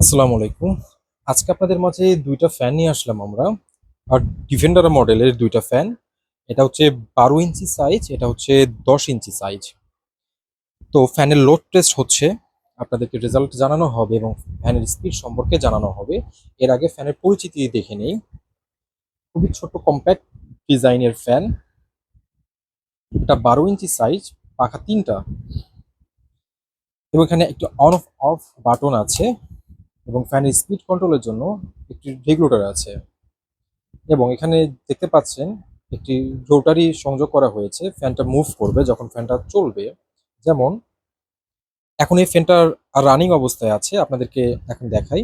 আসসালামু আলাইকুম। আজকে আপনাদের মাঝে দুইটা ফ্যান নিয়ে আসলাম আমরা। আর ডিফেন্ডার মডেলের দুইটা ফ্যান এটা হচ্ছে বারো ইঞ্চি সাইজ এটা হচ্ছে দশ ইঞ্চি সাইজ তো ফ্যানের লোড টেস্ট হচ্ছে। আপনাদেরকে রেজাল্ট জানানো হবে এবং ফ্যানের স্পিড সম্পর্কে জানানো হবে। এর আগে ফ্যানের পরিচিতি দেখে নেই। খুবই ছোট কম্প্যাক্ট ডিজাইনের ফ্যান এটা বারো ইঞ্চি সাইজ পাখা তিনটা। এবং এখানে একটি অন অফ অফ বাটন আছে। এবং ফ্যানের স্পিড কন্ট্রোলের জন্য একটি রেগুলেটর আছে। এবং এখানে দেখতে পাচ্ছেন, একটি রোটারি সংযোগ করা হয়েছে, ফ্যানটা মুভ করবে যখন ফ্যানটা চলবে। যেমন, এখন এই ফ্যানটার রানিং অবস্থায় আছে, আপনাদেরকে এখন দেখাই।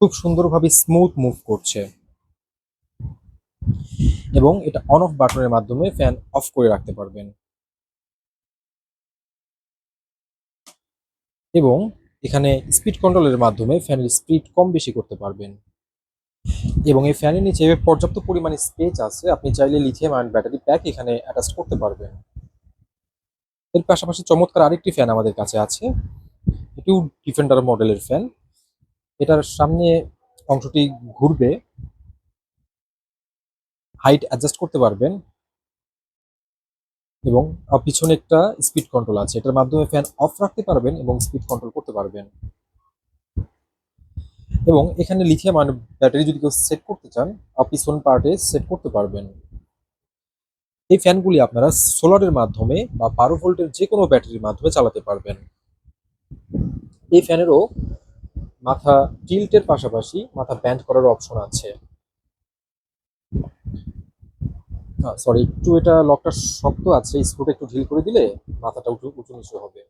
খুব সুন্দরভাবে স্মুথ মুভ করছে। এবং এটা অন অফ বাটনের মাধ্যমে ফ্যান অফ করে রাখতে পারবেন। এবং এখানে স্পিড কন্ট্রোলের মাধ্যমে ফ্যানের স্পিড কম বেশি করতে পারবেন। এবং এই ফ্যানের নিচে পর্যাপ্ত পরিমাণে স্পেস আছে, আপনি চাইলে লিথিয়াম আয়ন ব্যাটারি প্যাক এখানে অ্যাটাচ করতে পারবেন। এর পাশাপাশি চমৎকার আরেকটি ফ্যান আমাদের কাছে আছে এটিও ডিফেন্ডার মডেলের ফ্যান এটার সামনে অংশটি ঘুরবে হাইট অ্যাডজাস্ট করতে পারবেন। এবং পিছনে একটা স্পিড কন্ট্রোল আছে। এটার মাধ্যমে ফ্যান অফ রাখতে পারবেন এবং স্পিড কন্ট্রোল করতে পারবেন। এবং এখানে লিথিয়াম আয়ন ব্যাটারি যদি কেউ সেট করতে চান আহ, পিছন পার্টে সেট করতে পারবেন। এই ফ্যানগুলি আপনারা সোলারের মাধ্যমে বা বারো ভোল্টের যে কোনো ব্যাটারির মাধ্যমে চালাতে পারবেন। এই ফ্যানেরও মাথা টিল্টের পাশাপাশি মাথা ব্যান্ড করার অপশন আছে। সরি একটু এটা লকটা শক্ত আছে স্ক্রুটা একটু ঢিল করে দিলে মাথাটা উঁচু উঁচু নিচু হবে।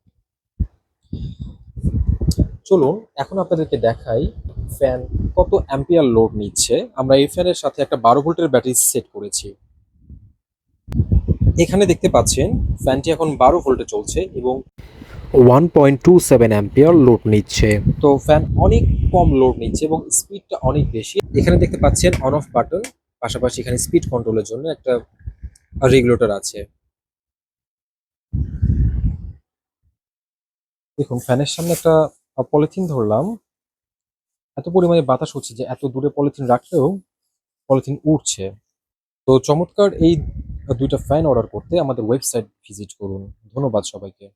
চলুন, এখন আপনাদেরকে দেখাই ফ্যান কত অ্যাম্পিয়ার লোড নিচ্ছে। আমরা এই ফ্যানের সাথে একটা বারো ভোল্টের ব্যাটারি সেট করেছি। এখানে দেখতে পাচ্ছেন ফ্যানটি এখন বারো ভোল্টে চলছে এবং one point two seven ampere load নিচ্ছে। তো ফ্যান অনেক কম লোড নিচ্ছে এবং স্পিডটা অনেক বেশি। এখানে দেখতে পাচ্ছেন অন অফ বাটন পাশাপাশি এখানে স্পিড কন্ট্রোলের জন্য একটা রেগুলেটর আছে। দেখুন, ফ্যানের সামনে একটা পলিথিন ধরলাম। এত পরিমাণে বাতাস হচ্ছে যে এত দূরে পলিথিন রাখলেও পলিথিন উঠছে তো চমৎকার এই দুইটা ফ্যান অর্ডার করতে আমাদের ওয়েবসাইট ভিজিট করুন। ধন্যবাদ সবাইকে।